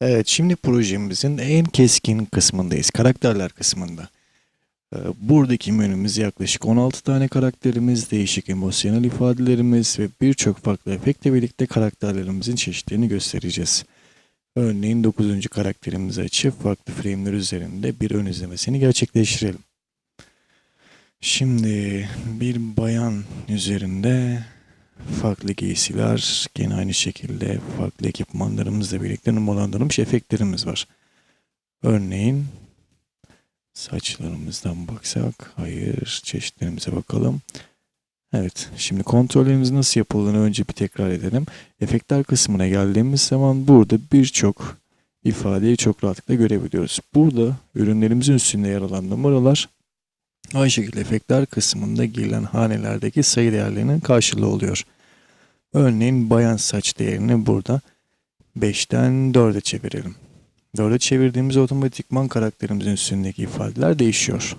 Evet, şimdi projemizin en keskin kısmındayız. Karakterler kısmında. Ee, Buradaki menümüz yaklaşık 16 tane karakterimiz, değişik emosyonel ifadelerimiz ve birçok farklı efektle birlikte karakterlerimizin çeşitlerini göstereceğiz. Örneğin 9. karakterimizi açıp farklı frame'ler üzerinde bir ön izlemesini gerçekleştirelim. Şimdi bir bayan üzerinde farklı giysiler, gene aynı şekilde farklı ekipmanlarımızla birlikte numaralandırılmış efektlerimiz var. Örneğin saçlarımızdan baksak, hayır çeşitlerimize bakalım. Evet, şimdi kontrollerimiz nasıl yapıldığını önce bir tekrar edelim. Efektler kısmına geldiğimiz zaman burada birçok ifadeyi çok rahatlıkla görebiliyoruz. Burada ürünlerimizin üstünde yer alan numaralar aynı şekilde efektler kısmında girilen hanelerdeki sayı değerlerinin karşılığı oluyor. Örneğin bayan saç değerini burada 5'ten 4'e çevirelim. 4'e çevirdiğimiz otomatikman karakterimizin üstündeki ifadeler değişiyor.